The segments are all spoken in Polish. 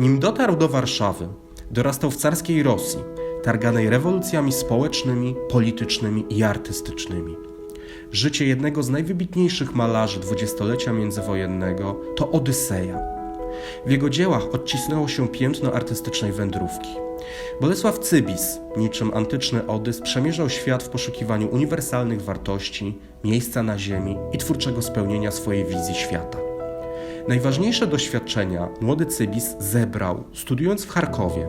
Nim dotarł do Warszawy, dorastał w carskiej Rosji, targanej rewolucjami społecznymi, politycznymi i artystycznymi. Życie jednego z najwybitniejszych malarzy dwudziestolecia międzywojennego to Odyseja. W jego dziełach odcisnęło się piętno artystycznej wędrówki. Bolesław Cybis, niczym antyczny Odys, przemierzał świat w poszukiwaniu uniwersalnych wartości, miejsca na ziemi i twórczego spełnienia swojej wizji świata. Najważniejsze doświadczenia młody Cybis zebrał, studiując w Charkowie.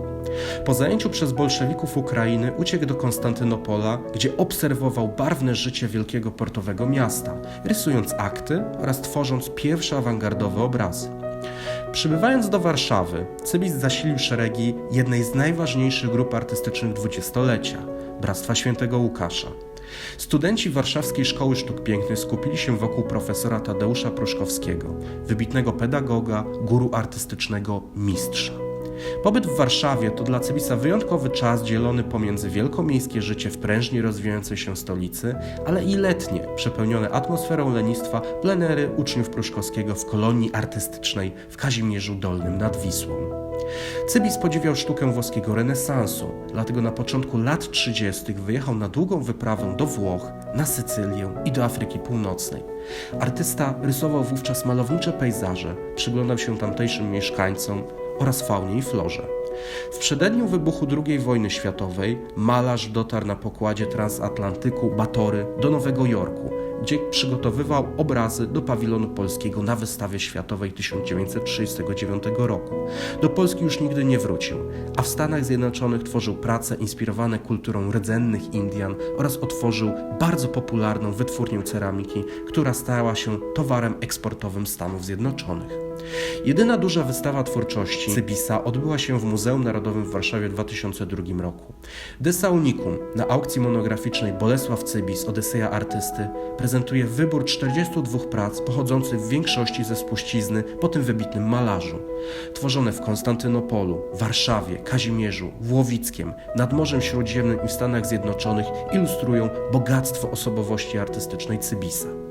Po zajęciu przez bolszewików Ukrainy uciekł do Konstantynopola, gdzie obserwował barwne życie wielkiego portowego miasta, rysując akty oraz tworząc pierwsze awangardowe obrazy. Przybywając do Warszawy, Cybis zasilił szeregi jednej z najważniejszych grup artystycznych dwudziestolecia Bractwa Świętego Łukasza. Studenci Warszawskiej Szkoły Sztuk Pięknych skupili się wokół profesora Tadeusza Pruszkowskiego, wybitnego pedagoga, guru artystycznego, mistrza. Pobyt w Warszawie to dla Cybisa wyjątkowy czas dzielony pomiędzy wielkomiejskie życie w prężnie rozwijającej się stolicy, ale i letnie, przepełnione atmosferą lenistwa plenery uczniów Pruszkowskiego w kolonii artystycznej w Kazimierzu Dolnym nad Wisłą. Cybis podziwiał sztukę włoskiego renesansu, dlatego na początku lat 30. wyjechał na długą wyprawę do Włoch, na Sycylię i do Afryki Północnej. Artysta rysował wówczas malownicze pejzaże, przyglądał się tamtejszym mieszkańcom oraz faunie i florze. W przededniu wybuchu II wojny światowej malarz dotarł na pokładzie transatlantyku Batory do Nowego Jorku, gdzie przygotowywał obrazy do pawilonu polskiego na wystawie światowej 1939 roku. Do Polski już nigdy nie wrócił, a w Stanach Zjednoczonych tworzył prace inspirowane kulturą rdzennych Indian oraz otworzył bardzo popularną wytwórnię ceramiki, która stała się towarem eksportowym Stanów Zjednoczonych. Jedyna duża wystawa twórczości Cybisa odbyła się w Muzeum Narodowym w Warszawie w 2002 roku. Desa Unicum na aukcji monograficznej Bolesław Cybis Odyseja Artysty prezentuje wybór 42 prac pochodzących w większości ze spuścizny po tym wybitnym malarzu. Tworzone w Konstantynopolu, Warszawie, Kazimierzu, Włowickiem, nad Morzem Śródziemnym i w Stanach Zjednoczonych ilustrują bogactwo osobowości artystycznej Cybisa.